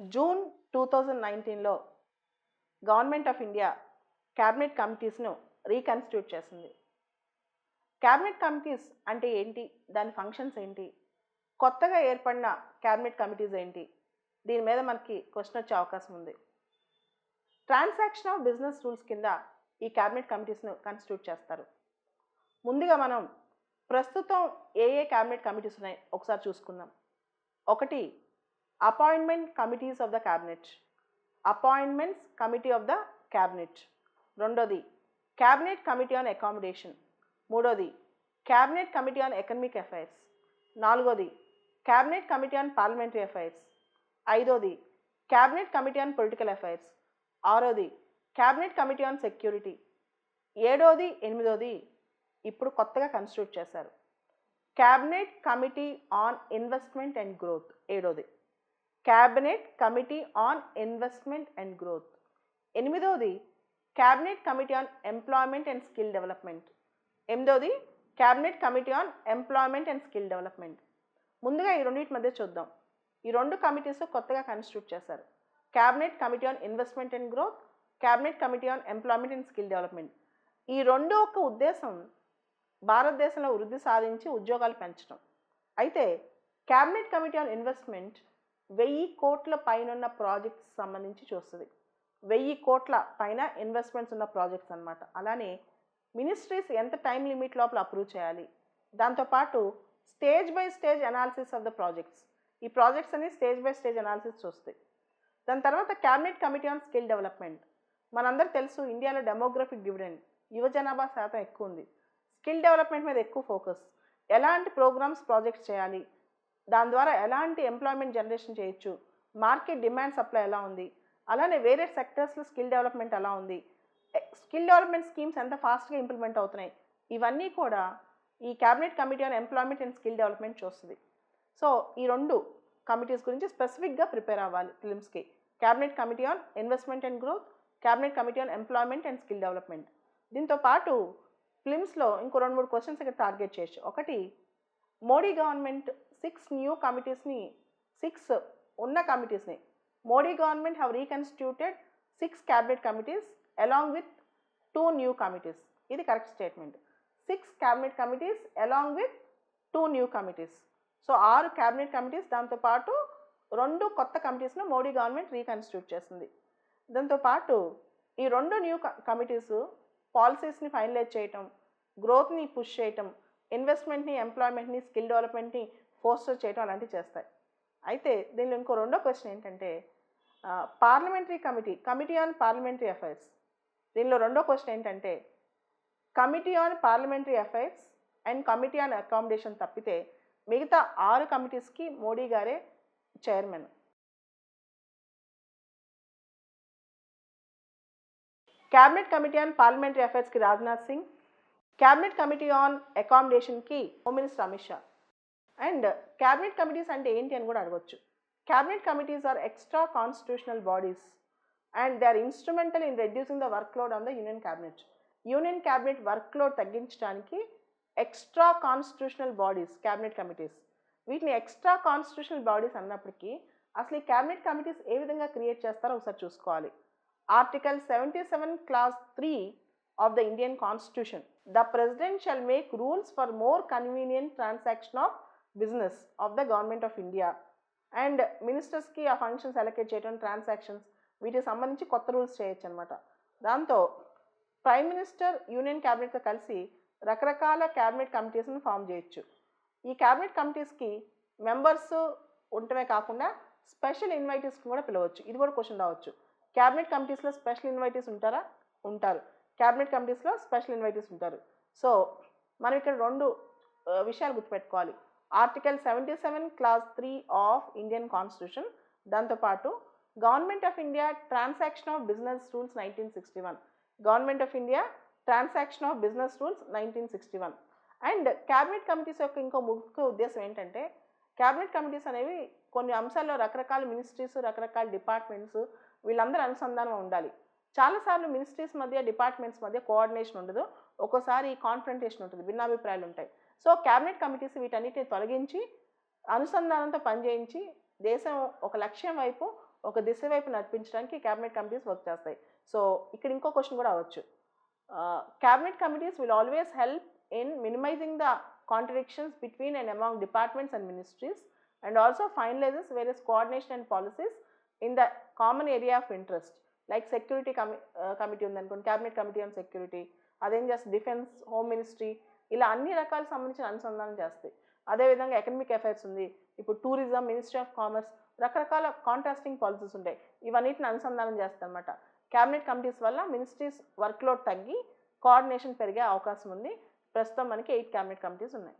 June two thousand నైన్టీన్లో government of India cabinet కమిటీస్ను reconstitute చేసింది. క్యాబినెట్ కమిటీస్ అంటే ఏంటి? దాని ఫంక్షన్స్ ఏంటి? కొత్తగా ఏర్పడిన క్యాబినెట్ కమిటీస్ ఏంటి? దీని మీద మనకి క్వశ్చన్ వచ్చే అవకాశం ఉంది. ట్రాన్సాక్షన్ ఆఫ్ బిజినెస్ రూల్స్ కింద ఈ క్యాబినెట్ కమిటీస్ను కన్స్టిట్యూట్ చేస్తారు. ముందుగా మనం ప్రస్తుతం ఏ ఏ క్యాబినెట్ కమిటీస్ ఉన్నాయి ఒకసారి చూసుకుందాం. ఒకటి appointment committees of the cabinet appointments committee of the cabinet రెండోది క్యాబినెట్ కమిటీ ఆన్ అకామిడేషన్ మూడోది cabinet committee on economic affairs నాలుగోది cabinet committee on parliamentary affairs ఐదోది cabinet committee on political affairs ఆరోది cabinet committee on security ఏడోది ఎనిమిదోది ఇప్పుడు కొత్తగా constitute చేశారు. Cabinet committee on investment and growth ఏడోది cabinet committee on investment and growth. ఎనిమిదవది cabinet committee on employment and skill development. ఎనిమిదవది cabinet committee on employment and skill development. ముందుగా ఈ రెండింటి మధ్య చూద్దాం. ఈ రెండు కమిటీస్ కొత్తగా కన్స్టిట్యూట్ చేశారు. Cabinet committee on investment and growth cabinet committee on employment and skill development. ఈ రెండు యొక్క ఉద్దేశం భారతదేశంలో వృద్ధి సాధించి ఉద్యోగాలు పెంచడం. అయితే క్యాబినెట్ కమిటీ ఆన్ ఇన్వెస్ట్మెంట్ వెయ్యి కోట్ల పైన ఉన్న ప్రాజెక్ట్స్ సంబంధించి చూస్తుంది. వెయ్యి కోట్ల పైన ఇన్వెస్ట్మెంట్స్ ఉన్న ప్రాజెక్ట్స్ అనమాట అలానే మినిస్ట్రీస్ ఎంత టైం లిమిట్ లోపల అప్రూవ్ చేయాలి? దాంతోపాటు stage by stage analysis of the projects ఈ ప్రాజెక్ట్స్ అన్ని స్టేజ్ బై స్టేజ్ అనాలిసిస్ చూస్తాయి దాని తర్వాత cabinet committee on skill development మనందరూ తెలుసు ఇండియాలో డెమోగ్రఫిక్ డివిడెండ్ యువ జనాభా శాతం ఎక్కువ ఉంది. స్కిల్ డెవలప్మెంట్ మీద ఎక్కువ ఫోకస్ ఎలాంటి ప్రోగ్రామ్స్ ప్రాజెక్ట్స్ చేయాలి? దాని ద్వారా ఎలాంటి ఎంప్లాయ్మెంట్ జనరేషన్ చేయొచ్చు? మార్కెట్ డిమాండ్ సప్లై ఎలా ఉంది? అలానే వేరే సెక్టర్స్లో స్కిల్ డెవలప్మెంట్ ఎలా ఉంది? స్కిల్ డెవలప్మెంట్ స్కీమ్స్ ఎంత ఫాస్ట్గా ఇంప్లిమెంట్ అవుతున్నాయి? ఇవన్నీ కూడా ఈ cabinet committee on employment and skill development చూస్తుంది. సో ఈ రెండు కమిటీస్ గురించి స్పెసిఫిక్గా ప్రిపేర్ అవ్వాలి ఫిలిమ్స్కి cabinet committee on investment and growth cabinet committee on employment and skill development దీంతో పాటు ఫిలిమ్స్లో ఇంకో రెండు మూడు క్వశ్చన్స్ ఇక్కడ టార్గెట్ చేయొచ్చు. ఒకటి మోడీ గవర్నమెంట్ సిక్స్ న్యూ కమిటీస్ని సిక్స్ ఉన్న కమిటీస్ని Modi government have reconstituted six cabinet committees along with two new committees ఇది correct statement six cabinet committees along with two new committees so ఆరు క్యాబినెట్ కమిటీస్ దాంతోపాటు రెండు కొత్త కమిటీస్ను మోడీ గవర్నమెంట్ రీకన్స్టిట్యూట్ చేసింది. దాంతోపాటు ఈ రెండు న్యూ కమిటీస్ పాలసీస్ని ఫైనలైజ్ చేయటం గ్రోత్ని పుష్ చేయటం ఇన్వెస్ట్మెంట్ని ఎంప్లాయ్మెంట్ని స్కిల్ డెవలప్మెంట్ని ఫోస్టర్ చేయటం అలాంటివి చేస్తాయి. అయితే దీనిలో ఇంకో రెండో క్వశ్చన్ ఏంటంటే parliamentary committee committee on parliamentary affairs. దీనిలో రెండో క్వశ్చన్ ఏంటంటే committee on parliamentary affairs and committee on accommodation తప్పితే మిగతా ఆరు కమిటీస్కి మోడీ గారే chairman. Cabinet committee on parliamentary అఫైర్స్కి Rajnath Singh cabinet committee on అకామిడేషన్కి home minister Amit Shah. And cabinet committees అంటే ఏంటి అని కూడా అడగొచ్చు. Cabinet committees are extra constitutional bodies and they are instrumental in reducing the work load on the union cabinet. Union cabinet work load తగ్గించడానికి extra constitutional bodies cabinet committees. వీటిని extra constitutional bodies అన్నప్పటికీ అసలు ఈ cabinet committees ఏ విధంగా create చేస్తారో ఒకసారి చూసుకోవాలి. Article seventy seven clause three of the Indian constitution. The president shall make rules for more convenient transaction of business of the government of India and మినిస్టర్స్కి ఆ functions allocate చేయడం transactions వీటికి సంబంధించి కొత్త rules చేయొచ్చు అనమాట దాంతో ప్రైమ్ మినిస్టర్ యూనియన్ క్యాబినెట్తో కలిసి రకరకాల క్యాబినెట్ కమిటీస్ని ఫామ్ చేయొచ్చు. ఈ క్యాబినెట్ కమిటీస్కి మెంబర్స్ ఉండటమే కాకుండా స్పెషల్ ఇన్వైటీస్కి కూడా పిలవచ్చు. ఇది కూడా క్వశ్చన్ రావచ్చు. క్యాబినెట్ కమిటీస్లో స్పెషల్ ఇన్వైటీస్ ఉంటారా? ఉంటారు. క్యాబినెట్ కమిటీస్లో స్పెషల్ ఇన్వైటీస్ ఉంటారు. సో మనం ఇక్కడ రెండు విషయాలు గుర్తుపెట్టుకోవాలి. Article seventy seven clause three of Indian constitution దాంతోపాటు government of India transaction of business rules nineteen sixty one government of India transaction of business rules nineteen sixty one and cabinet committees యొక్క ఇంకో ముఖ్య ఉద్దేశం ఏంటంటే cabinet committees అనేవి కొన్ని అంశాల్లో రకరకాల మినిస్ట్రీస్ రకరకాల డిపార్ట్మెంట్స్ వీళ్ళందరూ అనుసంధానం ఉండాలి. చాలాసార్లు మినిస్ట్రీస్ మధ్య డిపార్ట్మెంట్స్ మధ్య కోఆర్డినేషన్ ఉండదు. ఒక్కోసారి కాన్ఫ్రంటేషన్ ఉంటుంది భిన్నాభిప్రాయాలు ఉంటాయి. సో క్యాబినెట్ కమిటీస్ వీటన్నిటిని తొలగించి అనుసంధానంతో పనిచేయించి దేశం ఒక లక్ష్యం వైపు ఒక దిశ వైపు నడిపించడానికి క్యాబినెట్ కమిటీస్ వర్క్ చేస్తాయి. సో ఇక్కడ ఇంకో క్వశ్చన్ కూడా అవ్వచ్చు. Cabinet committees will always help in minimizing the contradictions between and among departments and ministries and also finalizes various coordination and policies in the common area of interest. Like security కమి committee ఉందనుకోండి cabinet committee on security అదేం చేస్తుంది defence home ministry ఇలా అన్ని రకాల సంబంధించిన అనుసంధానం చేస్తాయి. అదేవిధంగా ఎకనమిక్ అఫైర్స్ ఉంది. ఇప్పుడు టూరిజం మినిస్ట్రీ ఆఫ్ కామర్స్ రకరకాల కాంట్రాస్టింగ్ పాలసీస్ ఉంటాయి. ఇవన్నిటిని అనుసంధానం చేస్తాయి క్యాబినెట్ కమిటీస్ వల్ల మినిస్ట్రీస్ వర్క్లోడ్ తగ్గి కోఆర్డినేషన్ పెరిగే అవకాశం ఉంది. ప్రస్తుతం మనకి ఎయిట్ క్యాబినెట్ కమిటీస్ ఉన్నాయి.